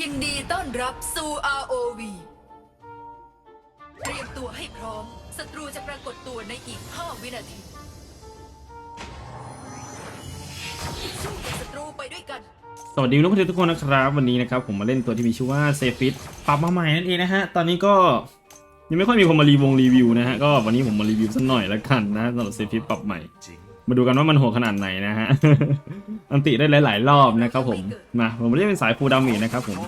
ยินดีต้อนรับสู่ ROV เตรียมตัวให้พร้อม ศัตรูจะปรากฏตัวในอีก 5 วินาทีสู้กับศัตรูไปด้วยกัน สวัสดีทุกคนทุกคนนะครับ วันนี้นะครับผมมาเล่นตัวที่มีชื่อว่าเซฟิตปรับมาใหม่นั่นเองนะฮะ ตอนนี้ก็ยังไม่ค่อยมีคนมารีวงรีวิวนะฮะ ก็วันนี้ผมมารีวิวสักหน่อยละกันนะสำหรับเซฟิตปรับใหม่ มาดูกันว่ามันโหดขนาดไหนนะฮะ อันติได้หลาย ๆ รอบนะครับผม มา ผมไม่ได้เป็นสายฟูดามจนะครับผม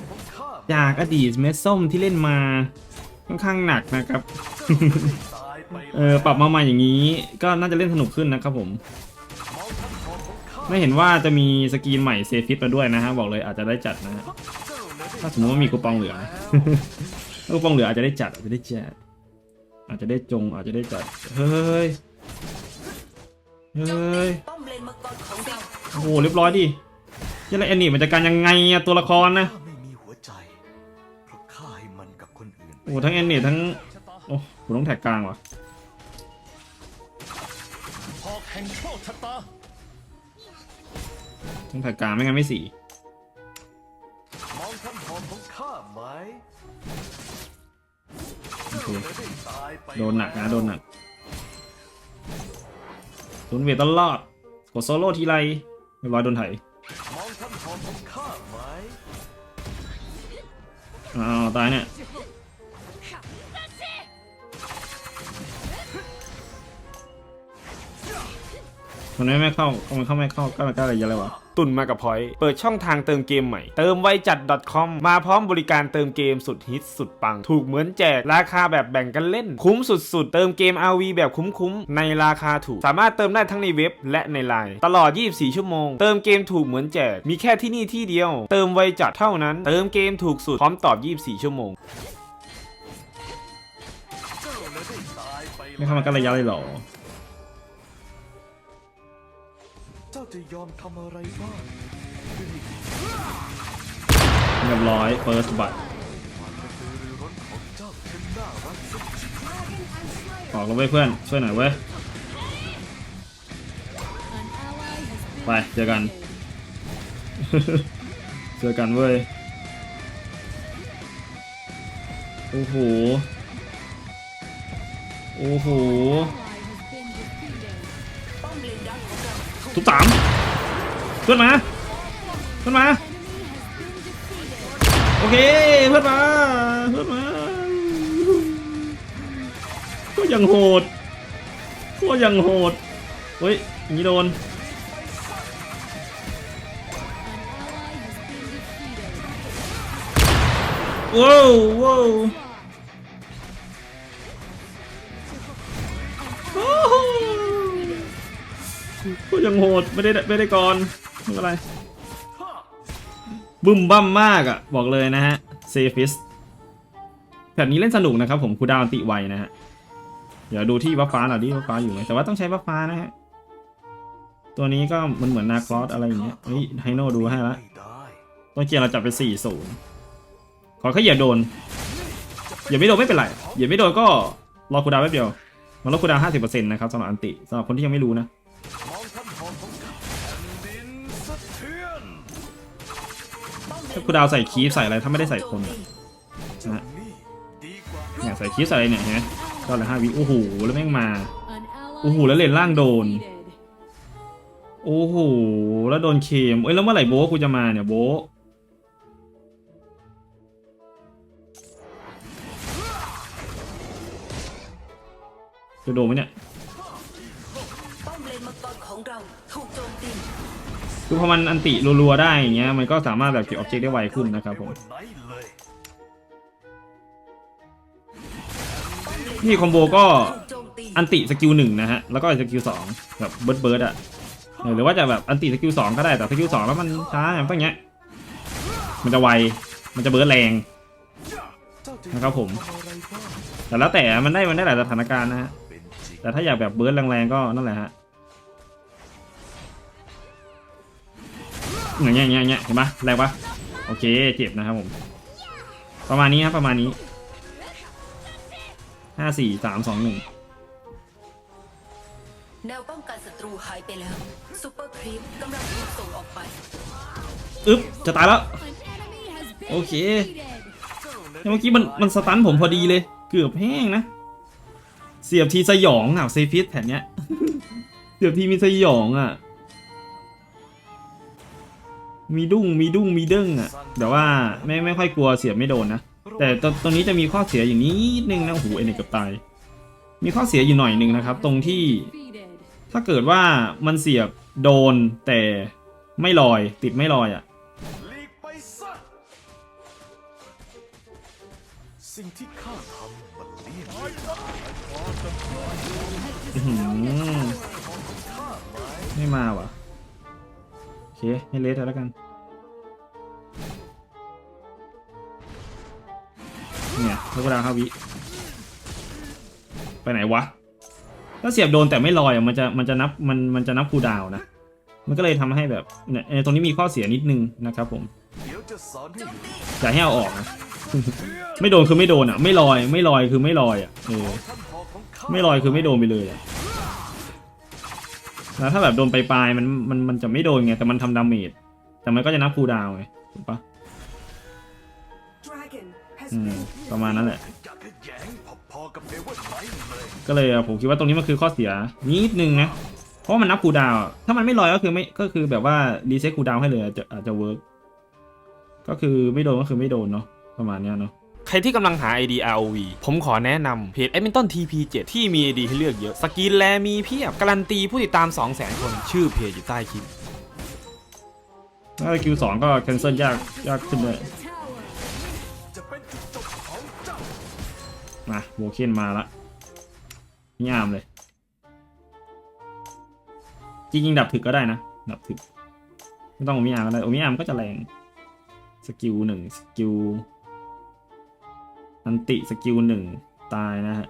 จากอดีตเมสส้มที่เล่นมาค่อนข้างหนักนะครับ เออปรับมาใหม่อย่างนี้ก็น่าจะเล่นสนุกขึ้นนะครับผม ไม่เห็นว่าจะมีสกรีนใหม่เซฟิตมาด้วยนะฮะ บอกเลยอาจจะได้จัดนะฮะ ถ้าสมมติว่ามีคูปองเหลือคูปองเหลืออาจจะได้จัดอาจจะได้แจกอาจจะได้จงอาจจะได้จัด เฮ้ย เฮ้ยป้อมเลนมังกรของเราโอ้โหเรียบร้อยดิยังไงแอนนี่มันจะการยังไงอะตัวละครนะข้าไม่มีหัวใจเพราะข้าให้มันกับคนอื่นโอ้โหทั้งแอนนี่ทั้งโอ้ผมต้องแท็กกลางว่ะพอกแห่งโชคชะตาต้องแท็กกลางไม่งั้นไม่สี่มองคำหอมของข้าไหมโอเคจะได้ตายไปโดนหนักนะโดนหนักโด นเวทตลอด กดโซโล่ทีไรเรียบร้อยโดนไถมองคำหอมของข้าไหมอ้าวตายเนี่ย มันไม่ไม่เข้ามันเข้าไม่เข้าก็มันก็อะไรเยอะเลยวะตุนมากับพอยต์เปิดช่องทางเติมเกมใหม่ เติมไวจัด .com มาพร้อมบริการเติมเกมสุดฮิตสุดปัง ถูกเหมือนแจก ราคาแบบแบ่งกันเล่น คุ้มสุดๆ เติมเกม RV แบบคุ้มๆ ในราคาถูก สามารถเติมได้ทั้งในเว็บและในไลน์ตลอด 24 ชั่วโมง เติมเกมถูกเหมือนแจก มีแค่ที่นี่ที่เดียว เติมไวจัดเท่านั้น เติมเกมถูกสุดพร้อมตอบ 24 ชั่วโมงเจ้าเลยได้ตายไปไม่เข้ามากันระยะเลยเหรอ เจ้าจะยอมทำอะไรบ้างเรียบร้อยเฟิร์สบัตความกระตืออกสุดออกแล้วเว้ยเพื่อน ช่วยหน่อยเว้ย ไป เจอกัน เจอกันเว้ย โอ้โห โอ้โห ทุบสามเพื่อนมาเพื่อนมาโอเคเพื่อนมาเพื่อนมาก็ยังโหดก็ยังโหดเฮ้ยอย่างนี้โดนว้าวว้าว ยังโหดไม่ได้ไม่ได้ก่อนไม่เป็นไรบึ้มบั้มมากอะ บอกเลยนะฮะเซฟิสแบบนี้เล่นสนุกนะครับผมคูดาวติไวนะฮะ เดี๋ยวดูที่วัฟฟ้าหน่อยดิวัฟฟ้าอยู่ไหมแต่ว่าต้องใช้วัฟฟ้านะฮะ ตัวนี้ก็มันเหมือนนาคลอสอะไรอย่างเงี้ยเฮ้ยไฮโน่ดูให้ละไม่ได้ตัวเกียร์เราจับไปสี่ศูนย์ขอแค่อย่าโดน อย่าไม่โดนไม่เป็นไรอย่าไม่โดนก็รอคูดาวแป๊บเดียวมันลดคูดาวห้าสิบเปอร์เซ็นต์นะครับสำหรับอันติสำหรับคนที่ยังไม่รู้นะ ถ้าคูลดาวใส่คีฟใส่อะไรถ้าไม่ได้ใส่คนโจอะเนี่ยใส่คีฟใส่อะไรเนี่ยเห็นไหมก็เลยห้าวิโอ้โหแล้วแม่งมาโอ้โหแล้วเลนล่างโดนโอ้โหแล้วโดนเคมเอ้ยแล้วเมื่อไหร่โบกูจะมาเนี่ยโบจะโดนไหมเนี่ย คือพอมันอันติรัวๆได้อย่างเงี้ยมันก็สามารถแบบเก็บออบเจกต์ได้ไวขึ้นนะครับผมนี่คอมโบก็อันติสกิลหนึ่งนะฮะแล้วก็สกิลสองแบบเบิร์ดเบิร์ดอะหรือว่าจะแบบอันติสกิลสองก็ได้แต่สกิลสองแล้วมันช้าอย่างเงี้ยมันจะไวมันจะเบิร์ดแรงนะครับผม แต่แล้วแต่มันได้มันได้หลายสถานการณ์นะฮะแต่ถ้าอยากแบบเบิร์ดแรงๆก็นั่นแหละฮะ อย่างเงี้ยอย่างเงี้ยอย่างเงี้ยเห็นปะแรงปะโอเคเจ็บนะครับผม ประมาณนี้ครับประมาณนี้ห้าสี่สามสองหนึ่งแนวป้องกันศัตรูหายไปแล้วซูเปอร์ครีปกำลังถูกส่งออกไปอึ๊บจะตายแล้ว โอเคแต่เมื่อกี้มันมันสตันผมพอดีเลย เกือบแห้งนะ เสียบทีสยองอะเซฟิสแผ่นเนี้ย เสียบทีมีสยองอะ มีดุ้งมีดุ้งมีเด้งอะแต่ว่าไม่ไม่ค่อยกลัวเสียบไม่โดนนะ แต่ตตรงนี้จะมีข้อเสียอย่างนี้นิดนึงนะโอ้โหเอเนกเกับตาย มีข้อเสียอยู่หน่อยหนึ่งนะครับ ตรงที่ ถ้าเกิดว่ามันเสียบโดนแต่ไม่ลอยติดไม่ลอยอะไปซะสิ่งที่ข้าทำมันเลี่ยงไม่มาว่ะ เค ให้เลสแล้วกัน เนี่ยลูกดาวห้าวิ ไปไหนวะ ถ้าเสียบโดนแต่ไม่ลอยมันจะมันจะนับมันมันจะนับคูดาวนะ มันก็เลยทำให้แบบเนี่ยตรงนี้มีข้อเสียนิดนึงนะครับผมจะสอนให้รู้อย่าให้เอาออกนะไม่โดนคือไม่โดนอะ ไม่ลอย ไม่ลอยคือไม่ลอยอะเออไม่ลอยคือไม่โดนไปเลยอะ แล้วถ้าแบบโดนไปลายๆมันมันมันจะไม่โดนไง แต่มันทำดาเมจแต่มันก็จะนับคูลดาวน์ไงถูกปะอืมประมาณนั้นแหละอยากจะแย้งพอๆกับเอเวอร์ไนท์เลยก็เลยผมคิดว่าตรงนี้มันคือข้อเสียนิดนึงนะ เพราะว่ามันนับคูลดาวน์อะถ้ามันไม่ลอยก็คือไม่ก็คือแบบว่ารีเซ็ตคูลดาวน์ให้เลยอาจจะอาจจะเวิร์กก็คือไม่โดนก็คือไม่โดนเนาะประมาณเนี้ยเนาะ ใครที่กำลังหา ID ROV ผมขอแนะนำเพจ Edmonton TP7 ที่มี ID ให้เลือกเยอะ สกินแลมีเพียบ การันตีผู้ติดตาม 200,000 คน ชื่อเพจอยู่ใต้คลิป ถ้าคิวสองก็แคนเซิลยากยากขึ้นเลยมาโบเคนมาละนี่อามเลย จริงๆ ดับถึกก็ได้นะ ดับถึก ไม่ต้องโอมิอามก็ได้โอมิอามก็จะแรง สกิลหนึ่งสกิล อันติสกิลหนึ่งตายนะฮะ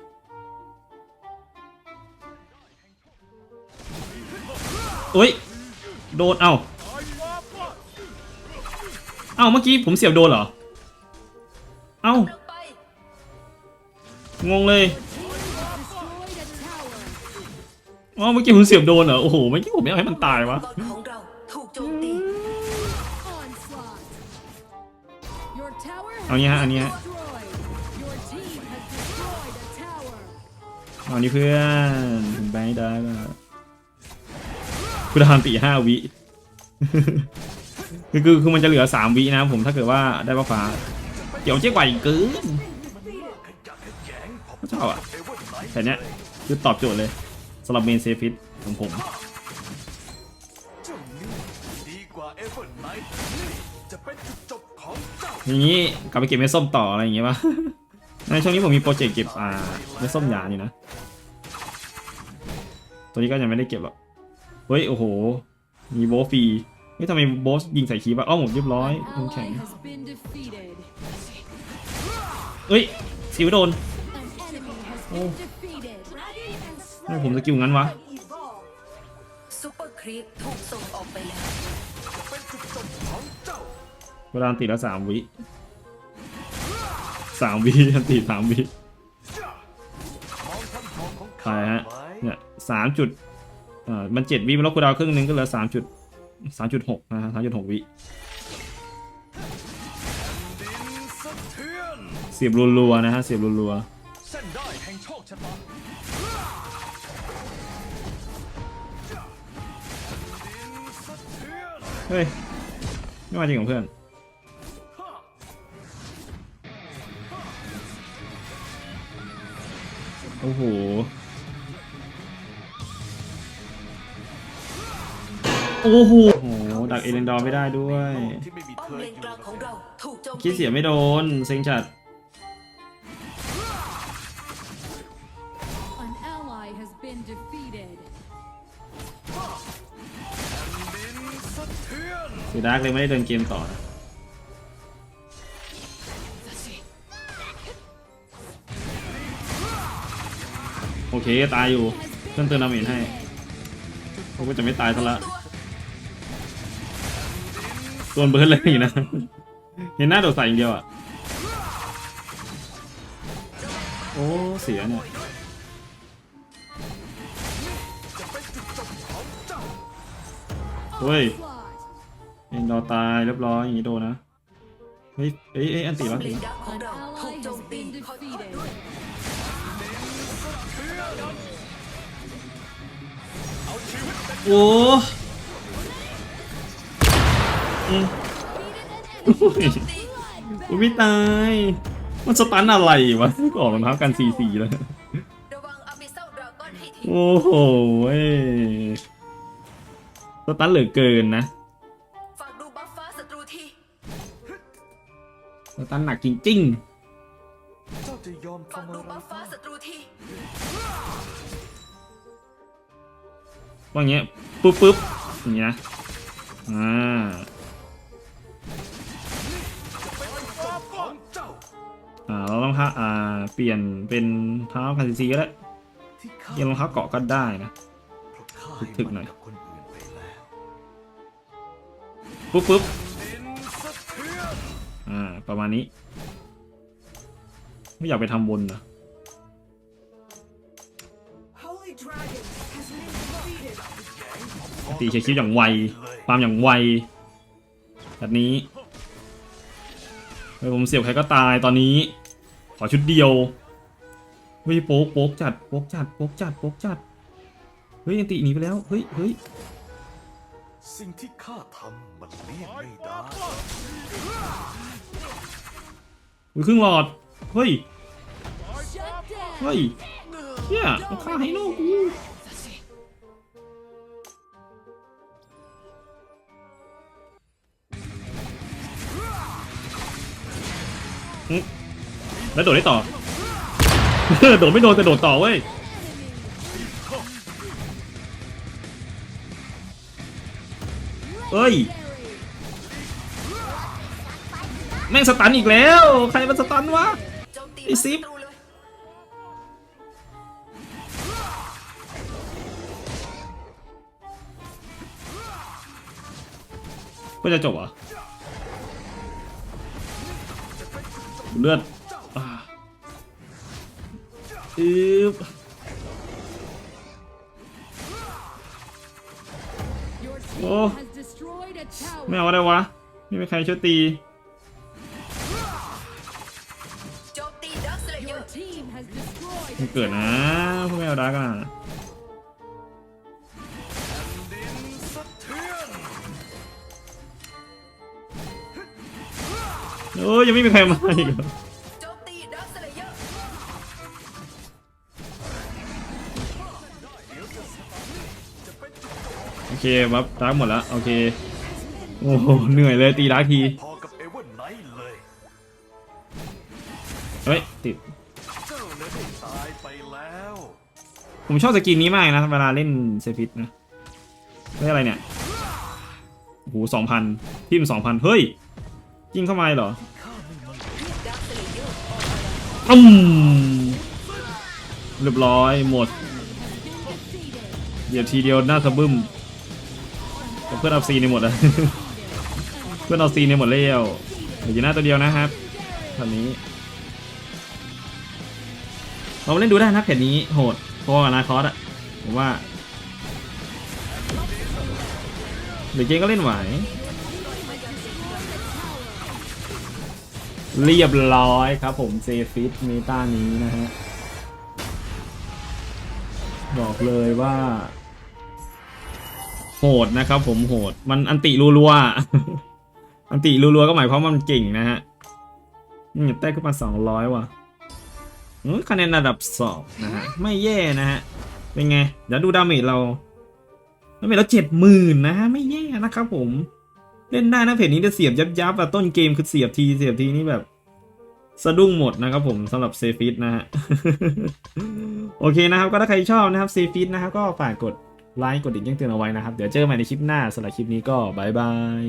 เอ้ย โดน เอ้า เอ้า เมื่อกี้ผมเสียบโดนเหรอ เอ้าลงไปงงเลย อ๋อ เมื่อกี้ผมเสียบโดนเหรอ โอ้โห เมื่อกี้ผมไม่เอาให้มันตายวะมังกรของเราถูกโจมตีเอานี้ฮะ อันนี้ฮะ เอานี้เพื่อนผมแบงค์ได้ก็คุณทานตีห้าวิคือคือคือมันจะเหลือสามวินะผมถ้าเกิดว่าได้ฟ้าฟ้าเดี๋ยวเจ๊กว่าอีกเกินอยากจะแย้งพอเขาชอบอะๆเอเวอร์ไนท์แต่เนี้ยคือตอบโจทย์เลยสำหรับเมนเซฟิตของผมอย่างนี้กลับไปเก็บเม็ดส้มต่ออะไรอย่างเงี้ยป่ะในช่วงนี้ผมมีโปรเจกต์เก็บอ่าเม็ดส้มยาอยู่นะ ตัวนี้ก็ยังไม่ได้เก็บหรอกเฮ้ย โอ้โห มีโบสฟรีเฮ้ยทำไมโบสยิงใส่คีบอะอ้าวหมดเรียบร้อยน้ำแข็งเฮ้ยสิวโดนทำไมผมสกิลงั้นวะเปอร์ครีปถูกส่งออกไปแล้วจะดจบของเจ้าเวลาติดแล้วสามวิสามวิติสามวิมองท่ฮะ เนี่ยสามจุดอ่ามันเจ็ดวิมันลบคูดาวครึ่งหนึงก็เหลือสามจุดสามจุดหกนะฮะสามจุดหกวิเสียบรัวๆนะฮะเสียบรัวๆเฮ้ยไม่มาจริงของเพื่อนโอ้โห โอ้โหโอ้โหดักเอเลนดอร์ไม่ได้ด้วยที่ไม่มีป้อมเธอเลอนยู่กลางของเราถูกโจมคิดตีเสียไม่โดน เซ็งจัด An ally has been defeated. ดินสะเทือนสีดาร์กเลยไม่ได้เดินเกมต่อนะโอเค ตายอยู่เพื่อนเติมดาเมจให้ผมก็จะไม่ตายซะละ โดนเบิร์ดเลยอย่างนะ เห็นหน้าโดดใส่อย่างเดียวอะ โอ้เสียเนี่ยจะเป็นจุดจบของเจ้าเฮ้ย Slot. เอ็นดอร์ตายเรียบร้อยอย่างนี้โดนนะ เฮ้ยเอ้ยเอ้ยอันติป้อวะมเลนดาร์กของ An เราถูก ally โจ has มตี been ขอโทษ defeated. ด้วยโอ้ อืมโอ้ยไม่ตาย มันสตันอะไรวะก็ออกรองเท้ากันสีสีแล้ว โอ้โหเว้สตันเหลือเกินนะสตันหนักจริงเจ้าจะยอมทำอะไรบัฟฟ้าศัตรูทีๆว่างเงี้ยปุ๊บปุ๊บอย่างเงี้ยนะอ่า อ่าเราต้องท่าอ่าเปลี่ยนเป็นเท้าพันซีก็ได้ที่ข้าเปลี่ยนรองเท้าเกาะก็ได้นะถึกๆหน่อยปุ๊บปุ๊บอ่าประมาณนี้ ไม่อยากไปทำบนนะตีเชียร์คิวอย่างไวความอย่างไวแบบนี้ ฮ้ยผมเสียบใครก็ตายตอนนี้ ขอชุดเดียวเฮ้ยโป๊กโป๊กจัดโป๊กจัดโป๊กจัดโป๊กจัดเฮ้ยอันติหนีไปแล้วเฮ้ยเฮ้ยสิ่งที่ข้าทำมันเลี่ยงไม่ได้อุ้ยครึ่งหลอดเฮ้ยเฮ้ยเนี่ยเอาฆ่าให้โลกู แล้วโดดได้ต่อ โดดไม่โดนแต่โดดต่อเว้ยเอ้ย แม่งสตันอีกแล้ว ใครมันสตันวะโจมตีไอซิปศัตรูเลยเพื่จะจบเหรอ เลือดอ่าอึ๊บ Your team Oh. has destroyed a ไม่ tower. เอาอะไรวะ ไม่มีใครช่วยตีโจมตีดักสเลเยอ Your ร์ team has destroyed มัน a เกิดนะพวกไม่เอาดากันดิ โอ้ยยังไม่มีใครมาอีกเหรอโอเคบัฟดาร์กหมดแล้วโอเค โอ้โหเหนื่อยเลยตีดากที พอกับเอเวอร์ไนท์เลยเฮ้ยติด เจ้าเลยได้ตายไปแล้ว ผมชอบสกินนี้มากนะ เวลาเล่นเซฟิตนะเฮ้ยอะไรเนี่ยโอ้โหสองพันทิมสองพันเฮ้ย ยิงเข้ามาเหรอข้มเลเยอร์อืมเรียบร้อยหมด เดี๋ยวทีเดียวหน้าสะบึ้มเพื่อนเอาซีในหมดอะเพื่อนเอาซีในหมดแล้วเหลืออยู่หน้าตัวเดียวนะครับตอนนี้เรามาเล่นดูได้นะเพจนี้โหดพอกับนาคอสอะผมว่าเดี๋ยวเกมก็เล่นไหว เรียบร้อยครับผมเซฟิตเมตานี้นะฮะ บอกเลยว่า โหดนะครับผมโหด มันอันติรัวๆ อันติรัวๆก็หมายความว่ามันเก่งนะฮะอืมได้ขึ้นมาสองร้อยว่ะคะแนนระดับสองนะฮะ ไม่แย่นะฮะ เป็นไง เดี๋ยวดูดาเมจเราดาเมจเราเจ็ดหมื่นนะฮะ ไม่แย่นะครับผม เล่นได้นะเพจนี้จะเสียบยับยับอะต้นเกมคือเสียบทีเสียบทีนี่แบบ สะดุ้งหมดนะครับผมสำหรับเซฟิตนะฮะโอเคนะครับ ก็ถ้าใครชอบนะครับเซฟิตนะครับก็ฝากกดไลค์กดติดแจ้งเตือนเอาไว้นะครับ เดี๋ยวเจอกันใหม่ในคลิปหน้าสำหรับคลิปนี้ก็บายบาย